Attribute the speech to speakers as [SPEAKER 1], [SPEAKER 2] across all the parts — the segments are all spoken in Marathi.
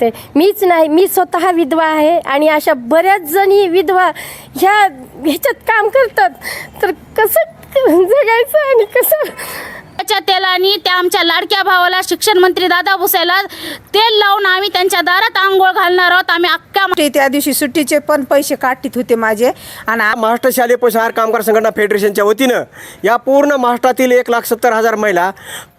[SPEAKER 1] ते. मीच नाही मी स्वतः विधवा आहे आणि अशा बऱ्याच जणी विधवा ह्या ह्याच्यात काम करतात. तर कसं जगायचं आणि कसं?
[SPEAKER 2] त्याच्या तेलाने त्या आमच्या लाडक्या भावाला शिक्षण मंत्री दादा भुसेला तेल लावून आम्ही त्यांच्या दारात आंघोळ घालणार आहोत. आम्ही अख्ख्या
[SPEAKER 3] ते त्या दिवशी सुट्टीचे पण पैसे काढीत होते माझे. आणि आ-
[SPEAKER 4] महाराष्ट्र शालेय पोषाहार कामगार संघटना फेडरेशनच्या वतीनं या पूर्ण महाराष्ट्रातील एक लाख सत्तर हजार महिला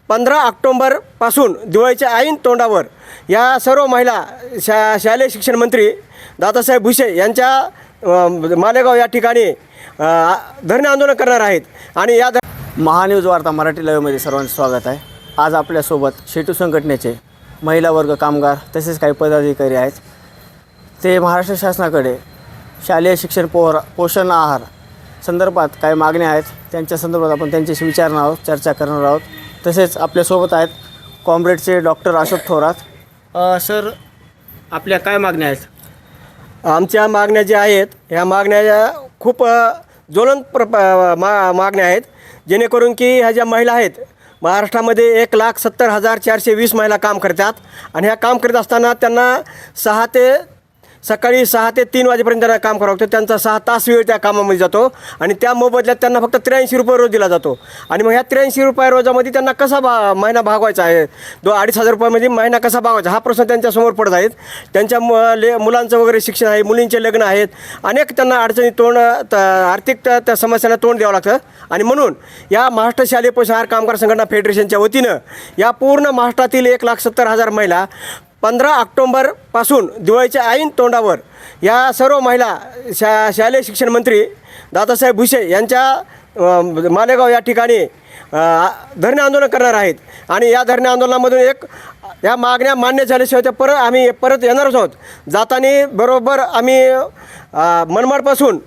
[SPEAKER 4] पंधरा ऑक्टोंबरपासून दिवाळीच्या ऐन तोंडावर या सर्व महिला शा शालेय शिक्षण मंत्री दादासाहेब भुसे यांच्या मालेगाव या ठिकाणी धरणे आंदोलन करणार आहेत. आणि या धर
[SPEAKER 5] महान्यूज वार्ता मराठी लाईव्हमध्ये सर्वांचं स्वागत आहे. आज आपल्यासोबत शेटू संघटनेचे महिला वर्ग कामगार तसेच काही पदाधिकारी आहेत. ते महाराष्ट्र शासनाकडे शालेय शिक्षण पोर पोषण आहार संदर्भात काही मागण्या आहेत त्यांच्या संदर्भात आपण त्यांच्याशी विचारणार आहोत चर्चा करणार आहोत. तसेच आपल्यासोबत आहेत कॉम्रेडचे डॉक्टर अशोक थोरात. सर आपल्या काय मागण्या आहेत?
[SPEAKER 4] आमच्या मागण्या ज्या आहेत ह्या मागण्या खूप ज्वलंत प्र मा मागण्या आहेत. जेणेकरून की ह्या ज्या महिला आहेत महाराष्ट्रामध्ये एक लाख सत्तर हजार चारशे वीस महिला काम करतात. आणि ह्या काम करत असताना त्यांना सहा ते सकाळी सहा ते तीन वाजेपर्यंत त्यांना काम करावं लागतं. त्यांचा सहा तास वेळ त्या कामामध्ये जातो आणि त्या मोबदल्यात त्यांना फक्त त्र्याऐंशी रुपये रोज दिला जातो. आणि मग ह्या त्र्याऐंशी रुपये रोजामध्ये त्यांना कसा भा महिना भागवायचा आहे? दो अडीच हजार रुपयामध्ये म्हणजे महिना कसा भागवायचा? हा प्रश्न त्यांच्यासमोर पडत आहेत. त्यांच्या मु ले मुलांचं वगैरे शिक्षण आहे मुलींचे लग्न आहेत. अनेक त्यांना अडचणी तोंड त आर्थिक त्या त्या समस्यांना तोंड द्यावं लागतं. आणि म्हणून या महाराष्ट्र शालेय पोषाहार कामगार संघटना फेडरेशनच्या वतीनं या पूर्ण महाराष्ट्रातील एक लाख सत्तर हजार महिला पंधरा ऑक्टोंबरपासून दिवाळीच्या ऐन तोंडावर या सर्व महिला शा शालेय शिक्षण मंत्री दादासाहेब भुसे यांच्या मालेगाव या ठिकाणी धरणे आंदोलन करणार आहेत. आणि या धरणे आंदोलनामधून एक या मागण्या मान्य झाल्याशिवाय त्या परत आम्ही परत येणारच आहोत. जाताना बरोबर आम्ही मनमाडपासून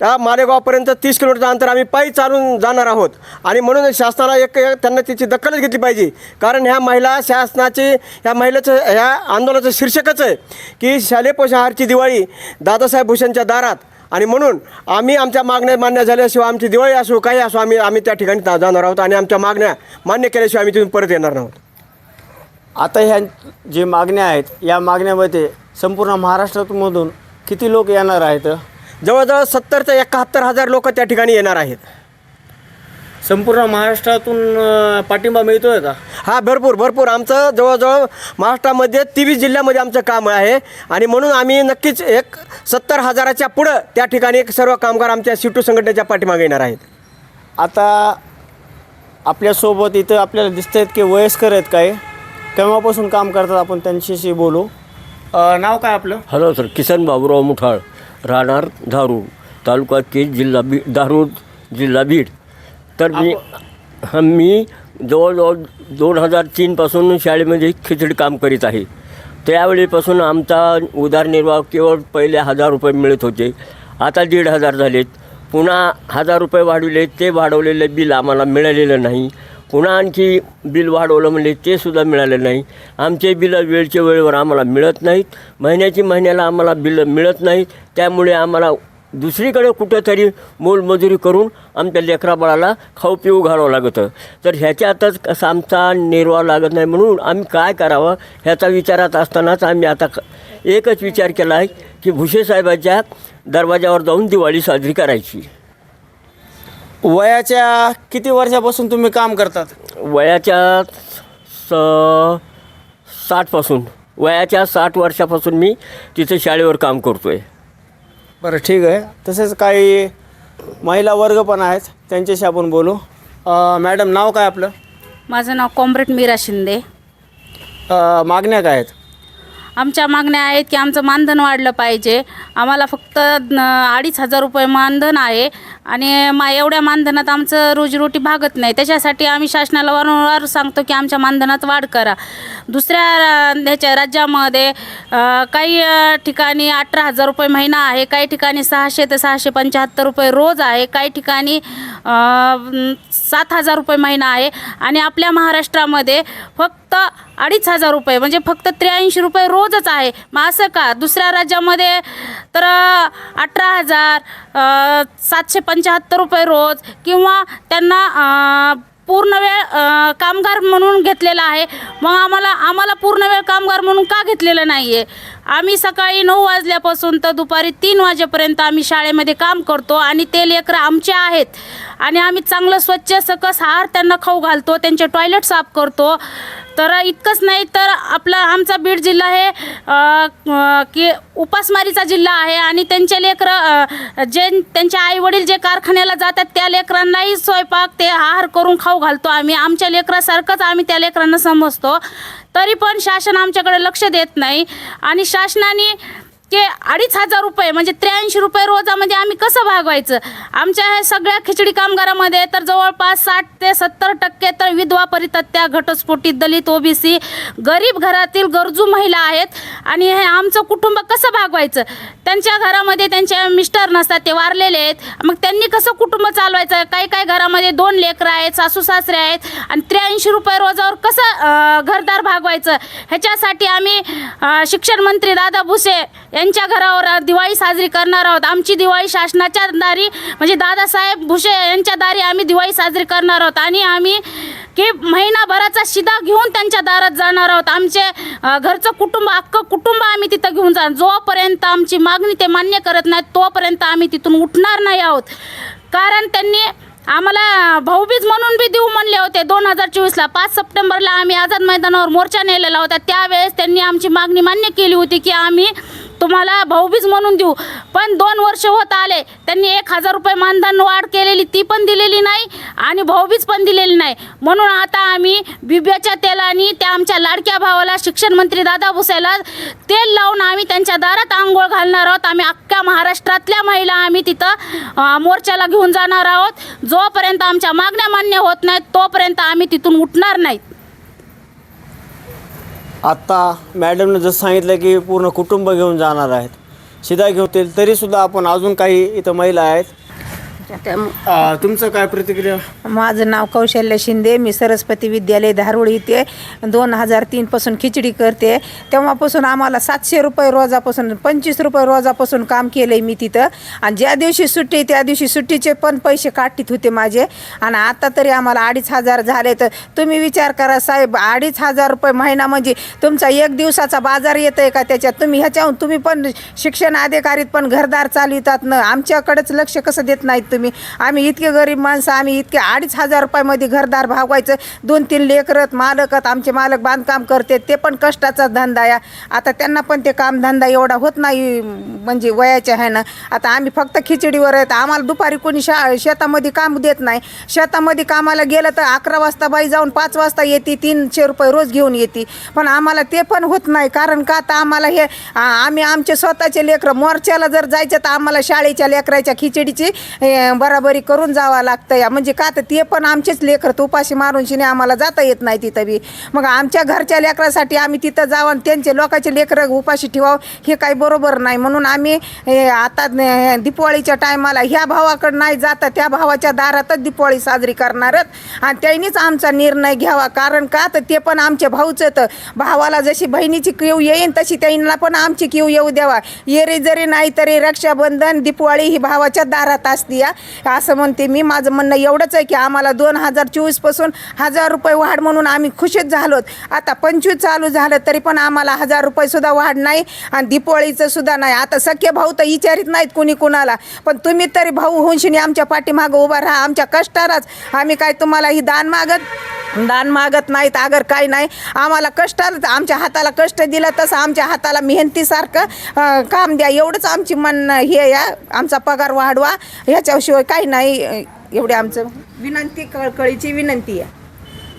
[SPEAKER 4] त्या मालेगावपर्यंत तीस किलोमीटरचं अंतर आम्ही पायी चालून जाणार आहोत. आणि म्हणून शासनाला एक त्यांना त्याची दखलच घेतली पाहिजे. कारण ह्या महिला शासनाची ह्या महिलेचं ह्या आंदोलनाचं शीर्षकच आहे की शालेय पोषाहारची दिवाळी दादासाहेब भूषणच्या दारात. आणि म्हणून आम्ही आमच्या मागण्या मान्य झाल्याशिवाय आमची दिवाळी असो काही असो आम्ही आम्ही त्या ठिकाणी जा- जाणार आहोत आणि आमच्या मागण्या मान्य केल्याशिवाय आम्ही तिथून परत येणार आहोत.
[SPEAKER 5] आता ह्या जे मागण्या आहेत या मागण्यामध्ये संपूर्ण महाराष्ट्रामधून किती लोक येणार आहेत?
[SPEAKER 4] जवळजवळ सत्तर ते एकाहत्तर हजार लोक त्या ठिकाणी येणार आहेत.
[SPEAKER 5] संपूर्ण महाराष्ट्रातून अ, पाठिंबा मिळतोय का?
[SPEAKER 4] हा भरपूर भरपूर. आमचं जवळजवळ महाराष्ट्रामध्ये तेवीस जिल्ह्यामध्ये आमचं काम आहे. आणि म्हणून आम्ही नक्कीच एक सत्तर हजाराच्या पुढं त्या ठिकाणी एक सर्व कामगार आमच्या सिटू संघटनेच्या पाठीमागे येणार आहेत.
[SPEAKER 5] आता आपल्यासोबत इथं आपल्याला दिसत आहेत की वयस्कर आहेत काही. केव्हापासून काम करतात आपण त्यांच्याशी बोलू? अ, नाव काय आपलं?
[SPEAKER 6] Hello sir Kisan Baburao Muthal. राहणार धारूर तालुका केज जिल्हा बी धारूर जिल्हा बीड. तर मी हा मी जवळजवळ दोन हजार तीनपासून शाळेमध्ये खिचडी काम करीत आहे. त्यावेळीपासून आमचा उदारनिर्वाह केवळ पहिले हजार रुपये मिळत होते. आता दीड हजार झालेत. पुन्हा हजार रुपये वाढवले. ते वाढवलेलं बिल आम्हाला मिळालेलं नाही. पुन्हा आणखी बिल वाढवलं म्हणजे ते सुद्धा मिळालं नाही. आमचे बिलं वेळच्या वेळेवर आम्हाला मिळत नाहीत. महिन्याची महिन्याला आम्हाला बिलं मिळत नाहीत. त्यामुळे आम्हाला दुसरीकडे कुठंतरी मोलमजुरी करून आमच्या लेकराबाळाला खाऊ पिऊ घालावं लागतं. तर ह्याच्यातच कसं आमचा निर्वाह लागत नाही म्हणून आम्ही काय करावं ह्याचा विचारात असतानाच आम्ही आता एकच विचार केला आहे की भुसे साहेबाच्या दरवाजावर जाऊन दिवाळी साजरी करायची.
[SPEAKER 5] वयाच्या किती वर्षापासून तुम्ही काम करतात?
[SPEAKER 6] वयाच्या स साठपासून. वयाच्या साठ वर्षापासून मी तिथे शाळेवर काम करतो आहे
[SPEAKER 5] बरं ठीक आहे. तसेच काही महिला वर्ग पण आहेत. त्यांच्याशी आपण बोलू. अ, मॅडम नाव काय आपलं?
[SPEAKER 2] माझं नाव कॉम्रेड मीरा शिंदे.
[SPEAKER 5] अ, मागण्या काय आहेत?
[SPEAKER 2] आमच्या मागण्या आहेत की आमचं मानधन वाढलं पाहिजे. आम्हाला फक्त अडीच हजार रुपये मानधन आहे. आणि मा एवढ्या मानधनात आमचं रोजीरोटी भागत नाही. त्याच्यासाठी आम्ही शासनाला वारंवार सांगतो की आमच्या मानधनात वाढ करा. दुसऱ्या ह्याच्या राज्यामध्ये काही ठिकाणी अठरा हजार रुपये महिना आहे. काही ठिकाणी सहाशे ते सहाशे पंच्याहत्तर रुपये रोज आहे. काही ठिकाणी सात हजार रुपये महिना आहे. आणि आपल्या महाराष्ट्रामध्ये फक्त अडीच हजार रुपये म्हणजे फक्त त्र्याऐंशी रुपये रोजच आहे. मग असं का? दुसऱ्या राज्यामध्ये तर अठरा हजार सातशे पंच्याहत्तर रुपये रोज किंवा त्यांना पूर्ण वेळ कामगार म्हणून घेतलेला आहे. मग आम्हाला आम्हाला पूर्ण वेळ कामगार म्हणून का घेतलेलं नाही आहे आम्ही सकाळी नऊ वाजल्यापासून तर दुपारी तीन वाजेपर्यंत आम्ही शाळेमध्ये काम करतो आणि ते लेकरं आमचे आहेत. आणि आम्ही चांगलं स्वच्छ सकस आहार त्यांना खाऊ घालतो त्यांचे टॉयलेट साफ करतो. तर इतकंच नाही तर आपला आमचा बीड जिल्हा हे की उपासमारीचा जिल्हा आहे आणि त्यांचे लेकरं जे त्यांचे आईवडील जे कारखान्याला जातात त्या लेकरांनाही स्वयंपाक ते आहार करून खाऊ घालतो आम्ही. आमच्या लेकरासारखंच आम्ही त्या लेकरांना समजतो. तरी पण शासन आमच्याकडे लक्ष देत नाही. आणि शासनाने ते अडीच हजार रुपये म्हणजे त्र्याऐंशी रुपये रोजामध्ये आम्ही कसं भागवायचं? आमच्या ह्या सगळ्या खिचडी कामगारामध्ये तर जवळपास साठ ते सत्तर टक्के तर विधवा परितत्या घटस्फोटीत दलित ओबीसी गरीब घरातील गरजू महिला आहेत. आणि हे आमचं कुटुंब कसं भागवायचं? त्यांच्या घरामध्ये त्यांचे मिस्टर नसतात ते वारलेले आहेत. मग त्यांनी कसं कुटुंब चालवायचं? काही काही घरामध्ये दोन लेकरं आहेत सासू सासरे आहेत आणि त्र्याऐंशी रुपये रोजावर कसं घरदार भागवायचं? ह्याच्यासाठी आम्ही शिक्षण मंत्री दादा भुसे यांच्या घरावर दिवाळी साजरी करणार आहोत. आमची दिवाळी शासनाच्या दारी म्हणजे दादासाहेब भुसे यांच्या दारी आम्ही दिवाळी साजरी करणार आहोत. आणि आम्ही की महिनाभराचा शिदा घेऊन त्यांच्या दारात जाणार आहोत. आमचे घरचं कुटुंब अख्खं कुटुंब आम्ही तिथं घेऊन जाणार. जोपर्यंत आमची मागणी ते मान्य करत नाहीत तोपर्यंत आम्ही तिथून उठणार नाही आहोत. कारण त्यांनी आम्हाला भाऊबीज म्हणून बी देऊ म्हणले होते दोन हजार चोवीसला. पाच सप्टेंबरला आम्ही आझाद मैदानावर मोर्चा नेलेला होता. त्यावेळेस त्यांनी आमची मागणी मान्य केली होती की आम्ही तुम्हाला भाऊबीज म्हणून देऊ. पण दोन वर्ष होत आले त्यांनी एक हजार रुपये मानधन वाढ केलेली ती पण दिलेली नाही आणि भाऊबीज पण दिलेली नाही. म्हणून आता आम्ही बिब्याच्या तेलाने त्या आमच्या लाडक्या भावाला शिक्षण मंत्री दादा भुसेला तेल लावून आम्ही त्यांच्या दारात आंघोळ घालणार आहोत. आम्ही अख्ख्या महाराष्ट्रातल्या महिला आम्ही तिथं मोर्चाला घेऊन जाणार आहोत. जोपर्यंत आमच्या मागण्या मान्य होत नाहीत तोपर्यंत आम्ही तिथून उठणार नाहीत.
[SPEAKER 5] आत्ता मॅडमनं जसं सांगितलं की पूर्ण कुटुंब घेऊन जाणार आहेत. शिदा घेतील तरीसुद्धा आपण अजून काही इथं महिला आहेत तुमचं काय प्रतिक्रिया?
[SPEAKER 3] माझं नाव कौशल्य शिंदे मी सरस्वती विद्यालय धारूळ इथे दोन हजार तीनपासून खिचडी करते. तेव्हापासून आम्हाला सातशे रुपये रोजापासून पंचवीस रुपये रोजापासून काम केलं आहे मी तिथं. आणि ज्या दिवशी सुट्टी त्या दिवशी सुट्टीचे पण पैसे काढतीत होते माझे. आणि आता तरी आम्हाला अडीच हजार झाले तर तुम्ही विचार करा साहेब अडीच हजार रुपये महिना म्हणजे तुमचा एक दिवसाचा बाजार येत आहे का त्याच्यात? तुम्ही ह्याच्याहून तुम्ही पण शिक्षण अधिकारीत पण घरदार चालवितात ना? आमच्याकडेच लक्ष कसं देत नाहीत तुम्ही? आम्ही इतके गरीब माणसं आम्ही इतके अडीच हजार रुपयामध्ये घरदार भागवायचं. दोन तीन लेकरत मालकत आमचे मालक बांधकाम करते ते पण कष्टाचा धंदा या. आता त्यांना पण ते कामधंदा एवढा होत नाही म्हणजे वयाच्या आहे ना आता आम्ही फक्त खिचडीवर आहेत. आम्हाला दुपारी कोणी शा शेतामध्ये काम देत नाही. शेतामध्ये कामाला गेलं तर अकरा वाजता बाई जाऊन पाच वाजता येते तीनशे रुपये रोज घेऊन येते. पण आम्हाला ते पण होत नाही कारण का तर आम्हाला हे आम्ही आमचे स्वतःचे लेकरं मोर्चाला जर जायचं तर आम्हाला शाळेच्या लेकराच्या खिचडीची बराबरी करून जावं लागतं या. म्हणजे का तर ते पण आमचेच लेकर उपाशी मारून शिने आम्हाला जाता येत नाही तिथं बी. मग आमच्या घरच्या लेकरासाठी आम्ही तिथं जावं आणि त्यांचे लोकांचे लेकरं उपाशी ठेवावं हे काही बरोबर नाही. म्हणून आम्ही आता न- दिपवाळीच्या टायमाला ह्या भावाकडं नाही जाता त्या भावाच्या दारातच दिपवाळी साजरी करणारच आणि त्यांनीच आमचा निर्णय घ्यावा. कारण का तर ते पण आमचे भाऊच तर भावाला जशी बहिणीची किव येईन तशी त्यांना पण आमची किव येऊ द्यावा. येरे जरी नाही तरी रक्षाबंधन दिपवाळी ही भावाच्या दारात असते द्या असं म्हणते मी. माझं म्हणणं एवढंच आहे की आम्हाला दोन हजार चोवीसपासून हजार रुपये वाढ म्हणून आम्ही खुशीच झालोत. आता पंचवीस चालू झालं तरी पण आम्हाला हजार रुपये सुद्धा वाढ नाही आणि दीपावळीचं सुद्धा नाही. आता सख्खे भाऊ तर विचारित नाहीत कुणी कुणाला. पण तुम्ही तरी भाऊ होऊनशिनी आमच्या पाठीमागं उभा राहा. आमच्या कष्टालाच आम्ही काय तुम्हाला ही दान मागत दान मागत नाहीत अगर काय नाही. आम्हाला कष्टाला आमच्या हाताला कष्ट दिलं तसं आमच्या हाताला मेहनतीसारखं काम द्या. एवढंच आमची म्हणणं हे या आमचा पगार वाढवा. ह्याच्याशिवाय काही नाही एवढे आमचं विनंती कळकळीची विनंती आहे.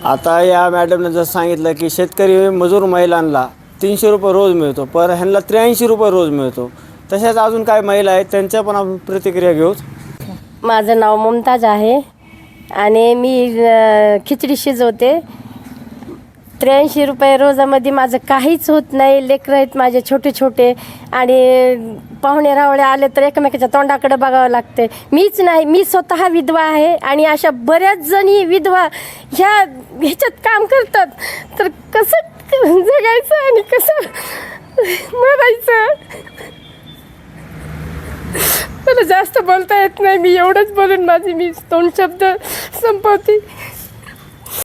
[SPEAKER 5] आता या मॅडमनं जसं सांगितलं की शेतकरी मजूर महिलांना तीनशे रुपये रोज मिळतो पर ह्यांना त्र्याऐंशी रुपये रोज मिळतो. तशाच अजून काय महिला आहेत त्यांच्या पण आपण प्रतिक्रिया घेऊ.
[SPEAKER 1] माझं नाव मुमताज आहे. आणि मी खिचडी शिजवते. त्र्याऐंशी रुपये रोजामध्ये माझं काहीच होत नाही. लेकरं आहेत माझे छोटे छोटे. आणि पाहुणे रावळे आले तर एकमेकाच्या तोंडाकडे बघावं लागते मीच नाही मी स्वतः विधवा आहे आणि अशा बऱ्याच जणी विधवा ह्या ह्याच्यात काम करतात. तर कसं जगायचं आणि कसं मरायचं मला जास्त बोलता येत नाही. मी एवढंच बोलून माझी मी दोन शब्द संपवते.